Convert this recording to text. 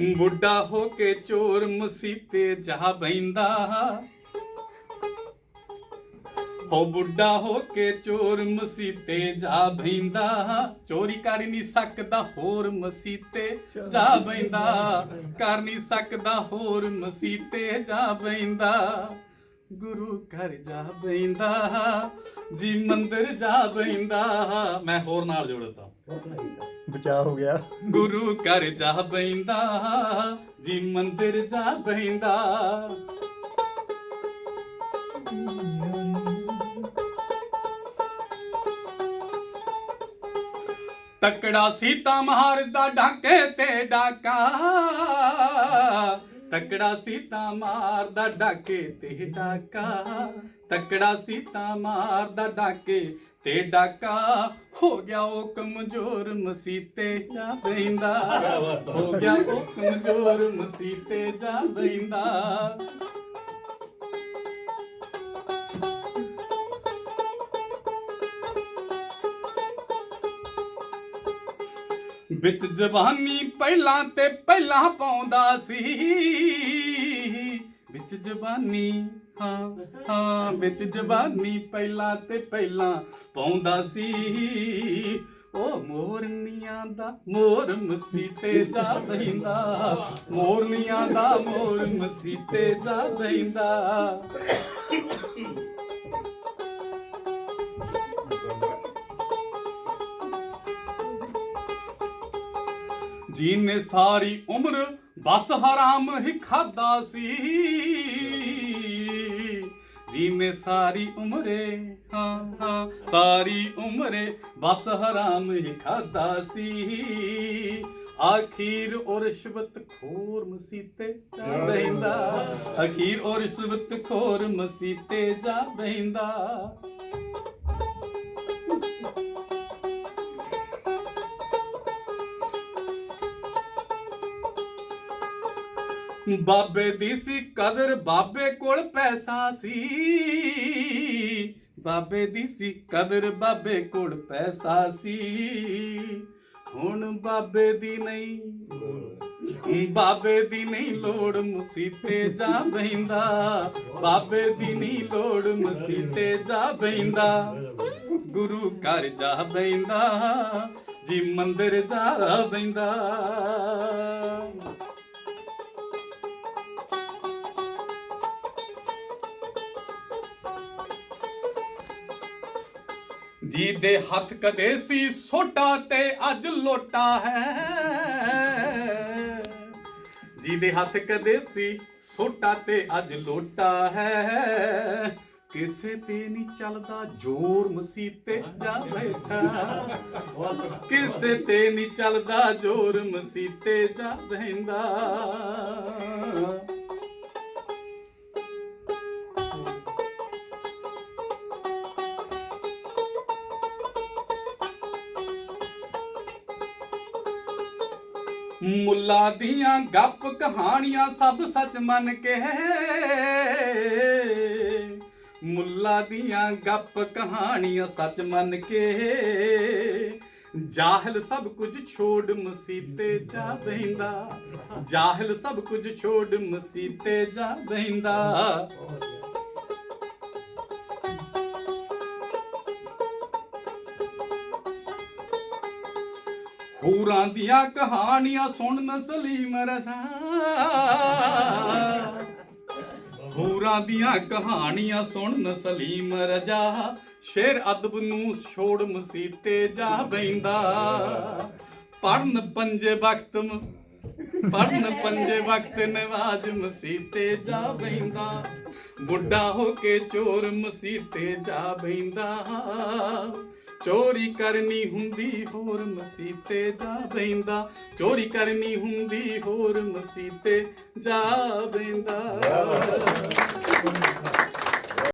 ਬੁੱਢਾ ਹੋ ਕੇ ਚੋਰ ਮਸੀਤੇ ਜਾ ਬੈਂਦਾ। ਹੋ ਬੁੱਢਾ ਹੋ ਕੇ ਚੋਰ ਮਸੀਤੇ ਜਾ ਬੈਂਦਾ। ਚੋਰੀ ਕਰ ਨਹੀਂ ਸਕਦਾ ਹੋਰ ਮਸੀਤੇ ਜਾ ਬੈਂਦਾ। ਕਰ ਨਹੀਂ ਸਕਦਾ ਹੋਰ ਮਸੀਤੇ ਜਾ ਬੈਂਦਾ। ਗੁਰੂ ਘਰ ਜਾ ਬੈਂਦਾ ਜੀ ਮੰਦਰ ਜਾ ਬੈਂਦਾ ਮੈਂ ਹੋਰ ਨਾਲ ਜੋੜਦਾ ਬਚਾ ਹੋ ਗਿਆ। ਗੁਰੂ ਘਰ ਜਾ ਬੈਂਦਾ ਜੀ ਮੰਦਿਰ ਜਾ ਬੈਂਦਾ ਤਕੜਾ ਸੀਤਾ ਮਹਾਰ ਦਾ ਡਾਕੇ ਤੇ ਡਾਕਾ। ਤਕੜਾ ਸੀਤਾ ਮਾਰਦਾ ਡਾਕੇ ਤੇ ਡਾਕਾ। ਤਕੜਾ ਸੀਤਾ ਮਾਰਦਾ ਡਾਕੇ ਤੇ ਡਾਕਾ। ਹੋ ਗਿਆ ਉਹ ਕਮਜ਼ੋਰ ਮਸੀਤੇ ਜਾ ਬੈਂਦਾ। ਹੋ ਗਿਆ ਉਹ ਕਮਜ਼ੋਰ ਮਸੀਤੇ ਜਾ ਬੈਂਦਾ। ਵਿੱਚ ਜਵਾਨੀ ਪਹਿਲਾਂ ਤੇ ਪਹਿਲਾਂ ਪਾਉਂਦਾ ਸੀ। ਵਿੱਚ ਜਵਾਨੀ ਹਾਂ ਹਾਂ, ਵਿੱਚ ਜਵਾਨੀ ਪਹਿਲਾਂ ਤੇ ਪਹਿਲਾਂ ਪਾਉਂਦਾ ਸੀ। ਉਹ ਮੋਰਨੀਆਂ ਦਾ ਮੋਰ ਮਸੀਤੇ ਜਾ ਬੈਂਦਾ ਮੋਰਨੀਆਂ ਦਾ ਮੋਰ ਮਸੀਤੇ ਜਾ ਬੈਂਦਾ ਜੀਨੇ ਸਾਰੀ ਉਮਰ ਬਸ ਹਰਾਮ ਹੀ ਖਾਦਾ ਸੀ। ਜੀਨੇ ਸਾਰੀ ਉਮਰੇ, ਹਾਂ ਹਾਂ, ਸਾਰੀ ਉਮਰੇ ਬਸ ਹਰਾਮ ਹੀ ਖਾਦਾ ਸੀ। ਆਖੀਰ ਉਹ ਰਿਸ਼ਵਤ ਖੋਰ ਮਸੀਤੇ ਜਾ ਬੈਂਦਾ ਆਖੀਰ ਉਹ ਰਿਸ਼ਵਤ ਖੋਰ ਮਸੀਤੇ ਜਾ ਬੈਂਦਾ ਬਾਬੇ ਦੀ ਸੀ ਕਦਰ, ਬਾਬੇ ਕੋਲ ਪੈਸਾ ਸੀ। ਬਾਬੇ ਦੀ ਸੀ ਕਦਰ, ਬਾਬੇ ਕੋਲ ਪੈਸਾ ਸੀ। ਹੁਣ ਬਾਬੇ ਦੀ ਨਹੀਂ ਬਾਬੇ ਦੀ ਨਹੀਂ ਲੋੜ ਮਸੀਤੇ ਜਾ ਬੈਂਦਾ ਬਾਬੇ ਦੀ ਨਹੀਂ ਲੋੜ ਮਸੀਤੇ ਜਾ ਬੈਂਦਾ ਗੁਰੂ ਘਰ ਜਾ ਬੈਂਦਾ ਜੀ ਮੰਦਰ ਜਾ ਬੈਂਦਾ ਜੀ ਦੇ ਹੱਥ ਕਦੇ ਸੀ ਸੋਟਾ ਤੇ ਅੱਜ ਲੋਟਾ ਹੈ। ਜੀ ਦੇ ਹੱਥ ਕਦੇ ਸੀ ਸੋਟਾ ਤੇ ਅੱਜ ਲੋਟਾ ਹੈ। ਕਿਸੇ ਤੇ ਨਹੀਂ ਚੱਲਦਾ ਜੋਰ ਮਸੀਤੇ ਜਾ ਬੈਠਾ। ਕਿਸੇ ਤੇ ਨਹੀਂ ਚੱਲਦਾ ਜੋਰ ਮਸੀਤੇ ਜਾ ਬਹਿੰਦਾ। ਮੁੱਲਾ ਦੀਆਂ ਗੱਪ ਕਹਾਣੀਆਂ ਸਭ ਸੱਚ ਮੰਨ ਕੇ। ਮੁੱਲਾ ਦੀਆਂ ਗੱਪ ਕਹਾਣੀਆਂ ਸੱਚ ਮੰਨ ਕੇ। ਜਾਹਲ ਸਭ ਕੁਝ ਛੋੜ ਮਸੀਤੇ ਜਾ ਬਹਿੰਦਾ ਜਾਹਲ ਸਭ ਕੁਝ ਛੋੜ ਮਸੀਤੇ ਜਾ ਬਹਿੰਦਾ ਹੂਰਾਂ ਦੀਆਂ ਕਹਾਣੀਆਂ ਸੁਣਨ ਸਲੀਮ ਰਜ਼ਾ ਹੂਰਾਂ ਦੀਆਂ ਕਹਾਣੀਆਂ ਸੁਣਨ ਸਲੀਮ ਰਜਾ। ਸ਼ੇਰ ਅਦਬ ਨੂੰ ਛੋੜ ਮਸੀਤੇ ਜਾ ਬੈਂਦਾ। ਪੜਨ ਪੰਜੇ ਵਕਤ ਮ- ਪੜਨ ਪੰਜੇ ਵਕਤ ਨਵਾਜ਼ ਮਸੀਤੇ ਜਾ ਬੈਂਦਾ। ਬੁੱਢਾ ਹੋ ਕੇ ਚੋਰ ਮਸੀਤੇ ਜਾ ਬੈਂਦਾ। ਚੋਰੀ ਕਰਨੀ ਹੁੰਦੀ ਹੋਰ ਮਸੀਤੇ ਜਾ ਬੈਂਦਾ। ਚੋਰੀ ਕਰਨੀ ਹੁੰਦੀ ਹੋਰ ਮਸੀਤੇ ਜਾ ਬੈਂਦਾ।